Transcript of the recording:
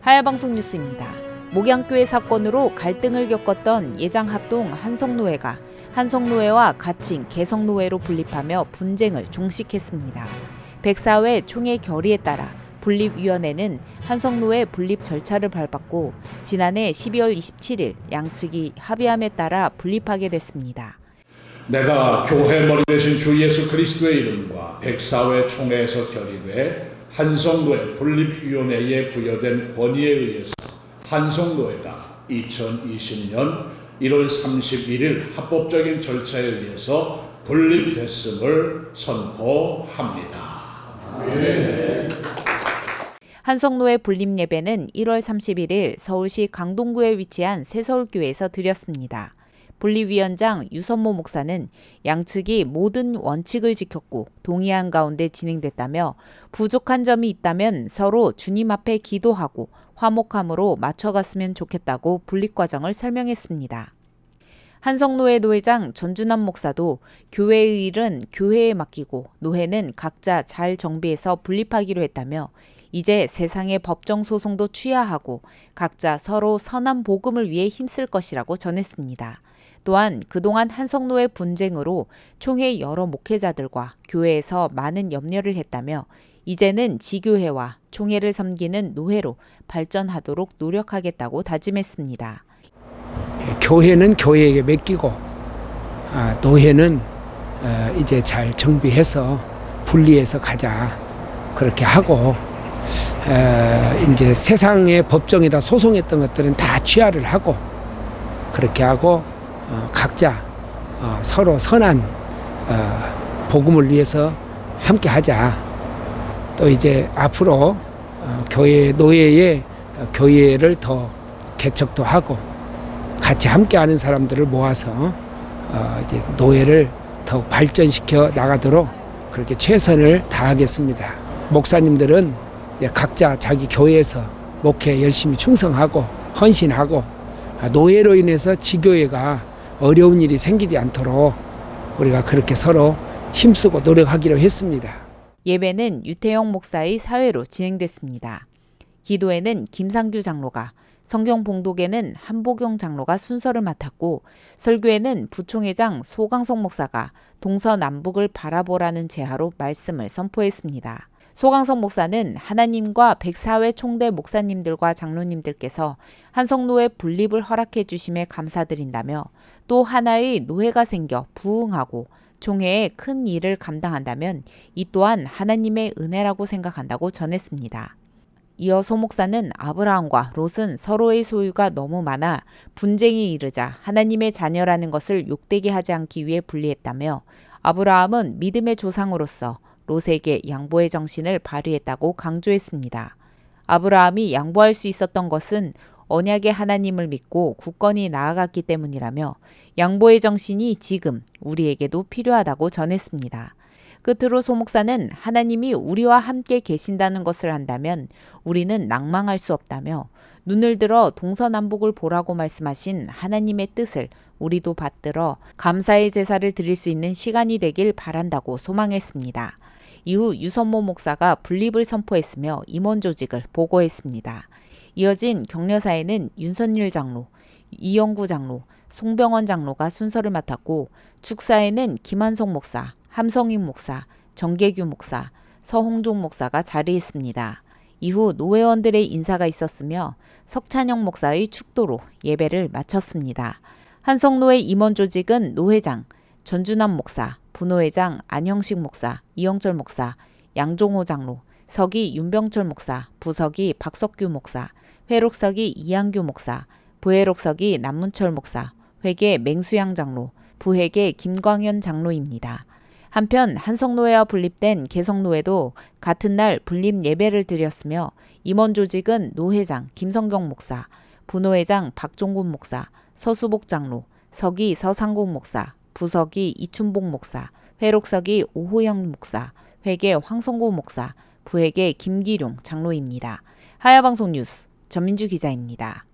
하야방송 뉴스입니다. 목양교회 사건으로 갈등을 겪었던 예장합동 한성노회가 한성노회와 가칭 개성노회로 분립하며 분쟁을 종식했습니다. 백사회 총회 결의에 따라 분립위원회는 한성노회 분립 절차를 밟았고 지난해 12월 27일 양측이 합의함에 따라 분립하게 됐습니다. 내가 교회 머리 대신 주 예수 그리스도의 이름과 백사회 총회에서 결의돼 한성노회 분립위원회에 부여된 권위에 의해서 한성노회가 2020년 1월 31일 합법적인 절차에 의해서 분립됐음을 선포합니다. 한성노회 분립 예배는 1월 31일 서울시 강동구에 위치한 새서울교회에서 드렸습니다. 분립위원장 유선모 목사는 양측이 모든 원칙을 지켰고 동의한 가운데 진행됐다며 부족한 점이 있다면 서로 주님 앞에 기도하고 화목함으로 맞춰갔으면 좋겠다고 분립 과정을 설명했습니다. 한성노회 노회장 전준환 목사도 교회의 일은 교회에 맡기고 노회는 각자 잘 정비해서 분립하기로 했다며 이제 세상의 법정 소송도 취하하고 각자 서로 선한 복음을 위해 힘쓸 것이라고 전했습니다. 또한 그동안 한성노회 분쟁으로 총회 여러 목회자들과 교회에서 많은 염려를 했다며 이제는 지교회와 총회를 섬기는 노회로 발전하도록 노력하겠다고 다짐했습니다. 교회는 교회에게 맡기고 아, 노회는 어, 이제 잘 정비해서 분리해서 가자 그렇게 하고 어, 이제 세상의 법정에다 소송했던 것들은 다 취하를 하고 그렇게 하고 어, 각자 어, 서로 선한 어, 복음을 위해서 함께 하자. 또 이제 앞으로 어, 교회 노예의 어, 교회를 더 개척도 하고 같이 함께 하는 사람들을 모아서 어, 이제 노예를 더 발전시켜 나가도록 그렇게 최선을 다하겠습니다. 목사님들은 각자 자기 교회에서 목회 열심히 충성하고 헌신하고 아, 노예로 인해서 지교회가 어려운 일이 생기지 않도록 우리가 그렇게 서로 힘쓰고 노력하기로 했습니다. 예배는 유태영 목사의 사회로 진행됐습니다. 기도에는 김상규 장로가, 성경 봉독에는 한보경 장로가 순서를 맡았고 설교에는 부총회장 소강석 목사가 동서남북을 바라보라는 제하로 말씀을 선포했습니다. 소강석 목사는 하나님과 백사회 총대 목사님들과 장로님들께서 한성노회 분립을 허락해 주심에 감사드린다며 또 하나의 노회가 생겨 부흥하고 총회에 큰 일을 감당한다면 이 또한 하나님의 은혜라고 생각한다고 전했습니다. 이어 소 목사는 아브라함과 롯은 서로의 소유가 너무 많아 분쟁이 이르자 하나님의 자녀라는 것을 욕되게 하지 않기 위해 분리했다며 아브라함은 믿음의 조상으로서 롯에게 양보의 정신을 발휘했다고 강조했습니다. 아브라함이 양보할 수 있었던 것은 언약의 하나님을 믿고 굳건히 나아갔기 때문이라며 양보의 정신이 지금 우리에게도 필요하다고 전했습니다. 끝으로 소 목사는 하나님이 우리와 함께 계신다는 것을 한다면 우리는 낭망할 수 없다며 눈을 들어 동서남북을 보라고 말씀하신 하나님의 뜻을 우리도 받들어 감사의 제사를 드릴 수 있는 시간이 되길 바란다고 소망했습니다. 이후 유선모 목사가 분립을 선포했으며 임원 조직을 보고했습니다. 이어진 격려사에는 윤선일 장로, 이영구 장로, 송병원 장로가 순서를 맡았고 축사에는 김한석 목사, 함성인 목사, 정계규 목사, 서홍종 목사가 자리했습니다. 이후 노회원들의 인사가 있었으며 석찬영 목사의 축도로 예배를 마쳤습니다. 한성노회 임원 조직은 노회장, 전준환 목사, 부노회장 안형식 목사, 이영철 목사, 양종호 장로, 서기 윤병철 목사, 부석이 박석규 목사, 회록석이 이양규 목사, 부회록석이 남문철 목사, 회계 맹수양 장로, 부회계 김광현 장로입니다. 한편 한성노회와 분립된 개성노회도 같은 날 분립 예배를 드렸으며 임원 조직은 노회장 김성경 목사, 부노회장 박종군 목사, 서수복 장로, 서기 서상국 목사, 부석이 이춘복 목사, 회록석이 오호영 목사, 회계 황성구 목사, 부회계 김기룡 장로입니다. 하야방송 뉴스 전민주 기자입니다.